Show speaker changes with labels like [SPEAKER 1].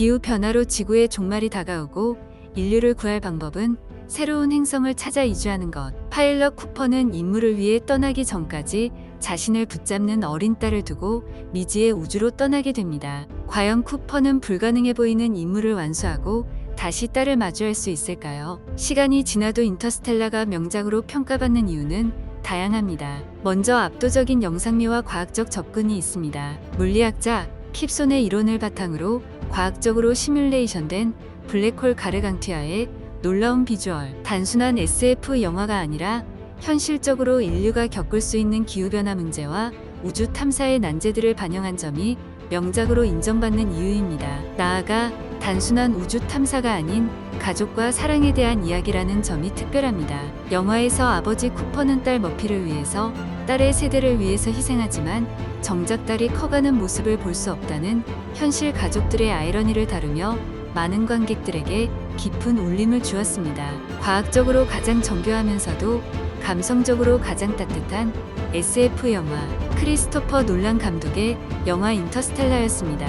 [SPEAKER 1] 기후 변화로 지구의 종말이 다가오고 인류를 구할 방법은 새로운 행성을 찾아 이주하는 것. 파일럿 쿠퍼는 임무를 위해 떠나기 전까지 자신을 붙잡는 어린 딸을 두고 미지의 우주로 떠나게 됩니다. 과연 쿠퍼는 불가능해 보이는 임무를 완수하고 다시 딸을 마주할 수 있을까요? 시간이 지나도 인터스텔라가 명작으로 평가받는 이유는 다양합니다. 먼저 압도적인 영상미와 과학적 접근이 있습니다. 물리학자 킵손의 이론을 바탕으로 과학적으로 시뮬레이션된 블랙홀 가르강티아의 놀라운 비주얼. 단순한 SF 영화가 아니라 현실적으로 인류가 겪을 수 있는 기후변화 문제와 우주 탐사의 난제들을 반영한 점이 명작으로 인정받는 이유입니다. 나아가 단순한 우주 탐사가 아닌 가족과 사랑에 대한 이야기라는 점이 특별합니다. 영화에서 아버지 쿠퍼는 딸 머피를 위해서 딸의 세대를 위해서 희생하지만 정작 딸이 커가는 모습을 볼 수 없다는 현실 가족들의 아이러니를 다루며 많은 관객들에게 깊은 울림을 주었습니다. 과학적으로 가장 정교하면서도 감성적으로 가장 따뜻한 SF 영화 크리스토퍼 놀란 감독의 영화 인터스텔라였습니다.